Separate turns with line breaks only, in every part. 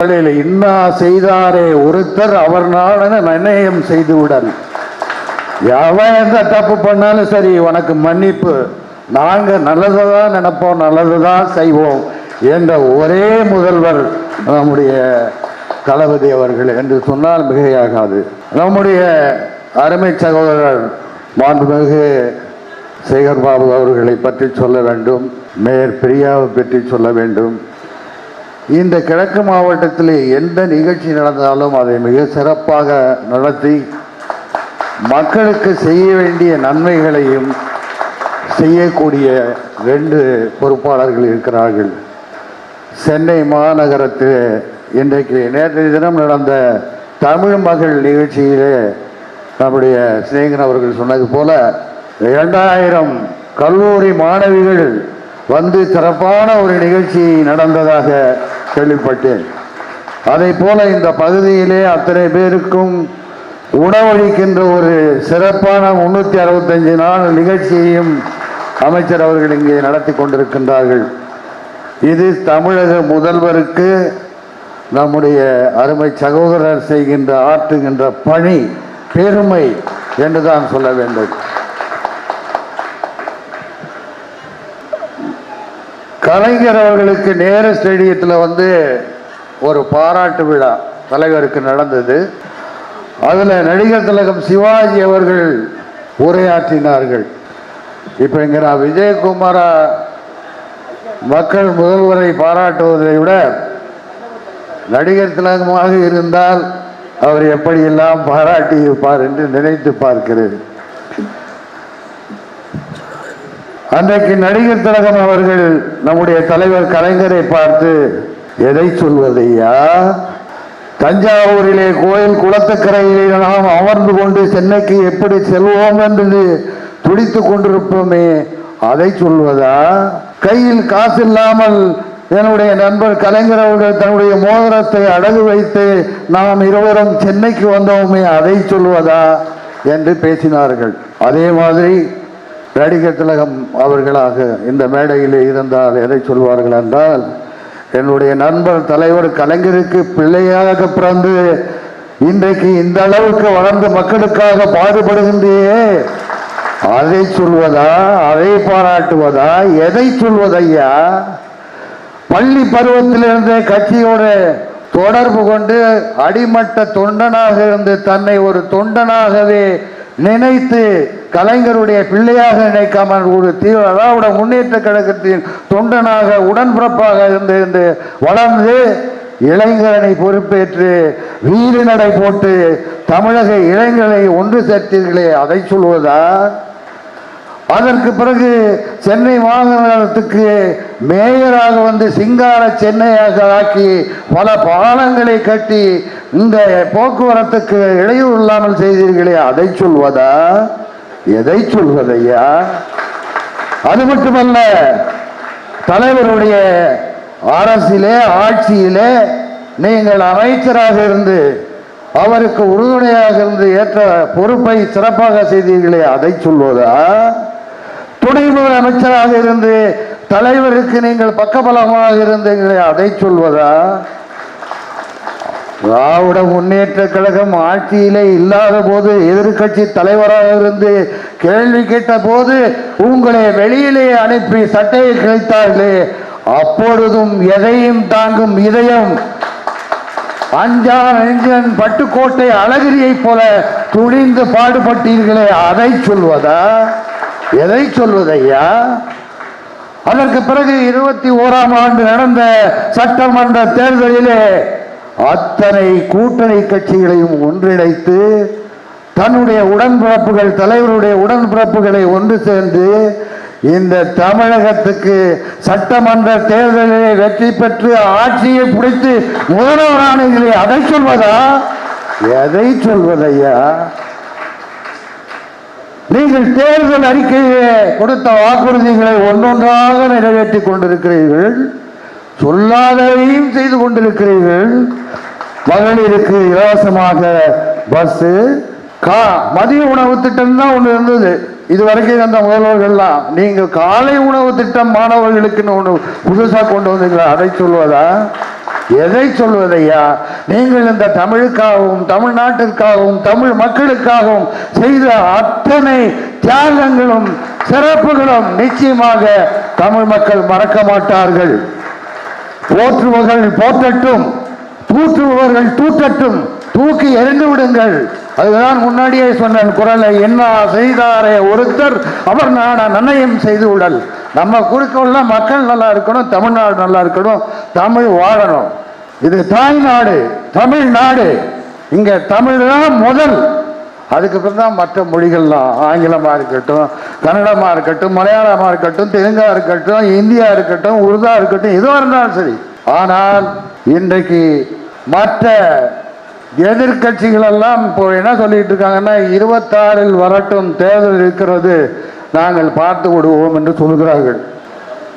இன்னா செய்தாரே ஒருத்தர் அவர் நாளென நிர்ணயம் செய்து விடல் எவன் எந்த தப்பு பண்ணாலும் சரி உனக்கு மன்னிப்பு. நாங்க நல்லதை தான் நினைப்போம் நல்லது தான் செய்வோம் என்ற ஒரே முதல்வர் நம்முடைய தளபதி அவர்கள் என்று சொன்னால் மிகையாகாது. நம்முடைய அருமை சகோதரர் மாண்புமிகு சேகர் பாபு அவர்களை பற்றி சொல்ல வேண்டும் மேயர் பிரியாவை பற்றி சொல்ல வேண்டும். இந்த கிழக்கு மாவட்டத்தில் எந்த நிகழ்ச்சி நடந்தாலும் அதை மிக சிறப்பாக நடத்தி மக்களுக்கு செய்ய வேண்டிய நன்மைகளையும் செய்யக்கூடிய ரெண்டு பொறுப்பாளர்கள் இருக்கிறார்கள். சென்னை மாநகரத்தில் இன்றைக்கு நேற்றைய தினம் நடந்த தமிழ் மகள் நிகழ்ச்சியிலே நம்முடைய சிநேகன் அவர்கள் சொன்னது போல இரண்டாயிரம் கல்லூரி மாணவிகள் வந்து சிறப்பான ஒரு நிகழ்ச்சி நடந்ததாக கேள்விப்பட்டேன். அதை போல இந்த பகுதியிலே அத்தனை பேருக்கும் உணவளிக்கின்ற ஒரு சிறப்பான முன்னூற்றி அறுபத்தஞ்சு நாள் நிகழ்ச்சியையும் அமைச்சர் அவர்கள் இங்கே நடத்தி கொண்டிருக்கின்றார்கள். இது தமிழக முதல்வருக்கு நம்முடைய அருமை சகோதரர் செய்கின்ற ஆற்றுகின்ற பணி பெருமை என்று தான் சொல்ல வேண்டும். கலைஞர் அவர்களுக்கு நேர ஸ்டேடியத்தில் வந்து ஒரு பாராட்டு விழா தலைவருக்கு நடந்தது. அதில் நடிகர் திலகம் சிவாஜி அவர்கள் உரையாற்றினார்கள். இப்போ இங்கே நான் விஜயகுமாரா மக்கள் முதல்வரை பாராட்டுவதை விட நடிகர் திலகமாக இருந்தால் அவர் எப்படியெல்லாம் பாராட்டி இருப்பார் என்று நினைத்து பார்க்கிறேன். அன்றைக்கு நடிகர் திலகம் அவர்கள் நம்முடைய தலைவர் கலைஞரை பார்த்து எதை சொல்வதையா? தஞ்சாவூரிலே கோயில் குளத்துக்கரையிலே நாம் அமர்ந்து கொண்டு சென்னைக்கு எப்படி செல்வோம் என்று துடித்து கொண்டிருப்போமே அதை சொல்வதா? கையில் காசு இல்லாமல் என்னுடைய நண்பர் கலைஞர் அவர்கள் தன்னுடைய மோதிரத்தை அடகு வைத்து நாம் இருவரும் சென்னைக்கு வந்தோமே அதை சொல்வதா? என்று பேசினார்கள். அதே மாதிரி நடிகர் திலகம் அவர்களாக இந்த மேடையிலே இருந்தால் எதை சொல்வார்கள் என்றால் என்னுடைய நண்பர் தலைவர் கலைஞருக்கு பிள்ளையாக பிறந்து இன்றைக்கு இந்த அளவுக்கு வளர்ந்த மக்களுக்காக பாடுபடுகின்றே அதை சொல்வதா? அதை பாராட்டுவதா? எதை சொல்வதையா பள்ளி பருவத்திலிருந்தே கட்சியோட தொடர்பு கொண்டு அடிமட்ட தொண்டனாக இருந்து தன்னை ஒரு தொண்டனாகவே நினைத்து கலைஞருடைய பிள்ளையாக நினைக்காமல் ஒரு தீவிர அதாவது முன்னேற்ற கழகத்தின் தொண்டனாக உடன்பிறப்பாக இருந்து இருந்து வளர்ந்து இளைஞரனை பொறுப்பேற்று வீடு நடை போட்டு தமிழக இளைஞரை ஒன்று சேர்த்தீர்களே அதை சொல்வதா? அதற்கு பிறகு சென்னை மாநகரத்துக்கு மேயராக வந்து சிங்கார சென்னையாக ஆக்கி பல பாலங்களை கட்டி இந்த போக்குவரத்துக்கு இடையூறு இல்லாமல் செய்தீர்களே அதை சொல்வதா? எதை சொல்வதையா? அது மட்டுமல்ல தலைவருடைய அரசிலே ஆட்சியிலே நீங்கள் அமைச்சராக இருந்து அவருக்கு உறுதுணையாக இருந்து ஏற்ற பொறுப்பை சிறப்பாக செய்தீர்களே அதை சொல்வதா? துணை முதலமைச்சராக இருந்து தலைவருக்கு நீங்கள் பக்கபலமாக இருந்தீங்களே அதை சொல்வதா? திராவிட முன்னேற்ற கழகம் ஆட்சியிலே இல்லாத போது எதிர்க்கட்சி தலைவராக இருந்து கேள்வி கேட்ட போது உங்களை வெளியிலே அனுப்பி சட்டையை கிழித்தார்களே அப்பொழுதும் எதையும் தாங்கும் இதயம் அஞ்சா அஞ்சன் பட்டுக்கோட்டை அழகிரியைப் போல துணிந்து பாடுபட்டீர்களே அதை சொல்வதா? எதை சொல்வதையா அதற்கு பிறகு இருபத்தி ஓராம் ஆண்டு நடந்த சட்டமன்ற தேர்தலிலே அத்தனை கூட்டணி கட்சிகளையும் ஒன்றிணைத்து தன்னுடைய உடன்பிறப்புகள் தலைவருடைய உடன்பிறப்புகளை ஒன்று சேர்ந்து இந்த தமிழகத்துக்கு சட்டமன்ற தேர்தலிலே வெற்றி பெற்று ஆட்சியை பிடித்து முதல்வரானீர்களே அதை சொல்வதா? எதை சொல்வதையா? நீங்கள் தேர்தல் அறிக்கையை கொடுத்த வாக்குறுதிகளை ஒன்றொன்றாக நிறைவேற்றிக் கொண்டிருக்கிறீர்கள். சொல்லாததையும் செய்து கொண்டிருக்கிறீர்கள். மகளிருக்கு இலவசமாக பஸ்ஸு கா மதிய உணவு திட்டம் தான் ஒன்று இருந்தது. இது வரைக்கும் இருந்த முதல்வர்கள்லாம் நீங்கள் காலை உணவு திட்டம் மாணவர்களுக்குன்னு ஒன்று புதுசாக கொண்டு வந்தீங்களா? அதை சொல்வதா எதை சொல்வதையா? நீங்கள் இந்த தமிழுக்காகவும் தமிழ்நாட்டிற்காகவும் தமிழ் மக்களுக்காகவும் செய்த அத்தனை தியாகங்களும் சிறப்புகளும் நிச்சயமாக தமிழ் மக்கள் மறக்க மாட்டார்கள். போற்றுபவர்கள் போற்றட்டும் தூற்றுபவர்கள் தூற்றட்டும் தூக்கி எறிந்து விடுங்கள். அதுதான் முன்னாடியே சொன்னேன் குரலை என்ன செய்தாரே ஒருத்தர் அவர் நான நன்னயம் செய்து உடல். நம்ம குறிக்கோள்ல மக்கள் நல்லா இருக்கணும் தமிழ்நாடு நல்லா இருக்கணும் தமிழ் வாழணும். இது தாய்நாடு தமிழ்நாடு. இங்கே தமிழ் தான் முதல். அதுக்கு பிறகு தான் மற்ற மொழிகள்லாம் ஆங்கிலமாக இருக்கட்டும் கன்னடமாக இருக்கட்டும் மலையாளமாக இருக்கட்டும் தெலுங்கா இருக்கட்டும் இந்தியா இருக்கட்டும் உருதா இருக்கட்டும் எதுவாக இருந்தாலும் சரி. ஆனால் இன்றைக்கு மற்ற எதிர்கட்சிகளெல்லாம் இப்போ என்ன சொல்லிட்டு இருக்காங்கன்னா இருபத்தாறில் வரட்டும் தேர்தல் இருக்கிறது. நாங்கள் பார்த்து விடுவோம் என்று சொல்கிறார்கள்.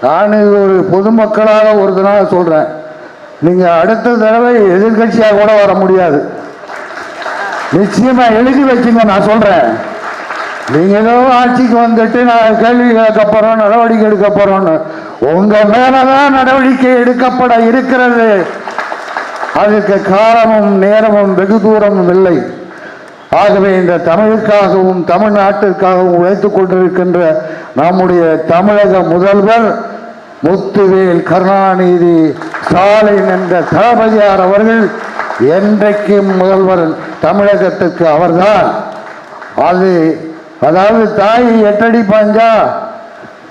நான் இது ஒரு பொதுமக்களாக ஒரு தினம் சொல்கிறேன் நீங்கள் அடுத்த தடவை எதிர்கட்சியாக கூட வர முடியாது. நிச்சயமாக எழுதி வச்சுங்க நான் சொல்கிறேன் நீங்கள் ஏதோ ஆட்சிக்கு வந்துட்டு நான் கேள்வி கேட்க நடவடிக்கை எடுக்க உங்கள் மேலே தான் நடவடிக்கை எடுக்கப்பட இருக்கிறது. அதுக்கு காலமும் நேரமும் வெகு தூரமும் இல்லை. ஆகவே இந்த தமிழுக்காகவும் தமிழ்நாட்டிற்காகவும் உழைத்துக் கொண்டிருக்கின்ற நம்முடைய தமிழக முதல்வர் முத்துவேல் கருணாநிதி ஸ்டாலின் என்ற தளபதியார் அவர்கள் என்றைக்கும் முதல்வர் தமிழகத்திற்கு அவர்தான். அது அதாவது தாய் எட்டடி பாஞ்சா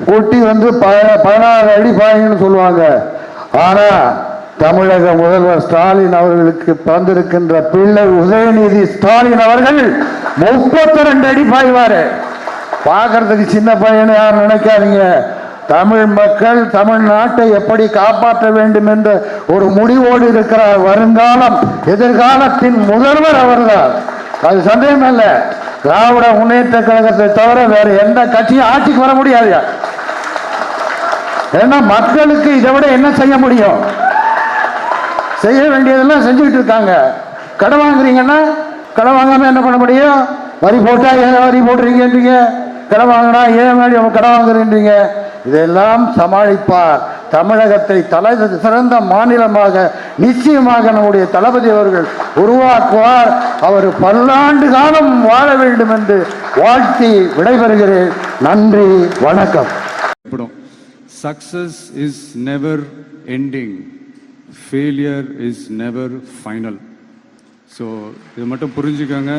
குட்டி வந்து ப- பதினாறு அடி பாயுன்னு சொல்லுவாங்க. ஆனால் தமிழக முதல்வர் ஸ்டாலின் அவர்களுக்கு பிறந்திருக்கின்ற பிள்ளை உதயநிதி ஸ்டாலின் அவர்கள் முப்பத்தி ரெண்டு அடி பாய்வாரு. பார்க்கறதுக்கு சின்ன பையனை யாரும் நினைக்காதீங்க. தமிழ் மக்கள் தமிழ்நாட்டை எப்படி காப்பாற்ற வேண்டும் என்ற ஒரு முடிவோடு இருக்கிற வருங்காலம் எதிர்காலத்தின் முதல்வர் அவர்தான். அது சந்தேகம் இல்லை திராவிட முன்னேற்ற கழகத்தை தவிர வேற எந்த கட்சியும் ஆட்சிக்கு வர முடியாது ஏன்னா மக்களுக்கு இதை விட என்ன செய்ய முடியும்? செய்ய வேண்டியதெல்லாம் செஞ்சுக்கிட்டு இருக்காங்க. கடன் வாங்குறீங்கன்னா கடன் வாங்காமல் என்ன பண்ண முடியும்? வரி போட்டால் ஏன் வரி போடுறீங்கன்றீங்க? கடன் வாங்கினா ஏன் வேண்டி கடன் வாங்குறீன்றீங்க? இதெல்லாம் சமாளிப்பார். தமிழகத்தை தலை சிறந்த மாநிலமாக நிச்சயமாக நம்முடைய தளபதி அவர்கள் உருவாக்குவார். அவர் பல்லாண்டு காலம் வாழ வேண்டும் என்று வாழ்த்தி விடைபெறுகிறேன். நன்றி வணக்கம்.
Success is never ending failure is never final so இதை மட்டும் புரிஞ்சுக்கோங்க.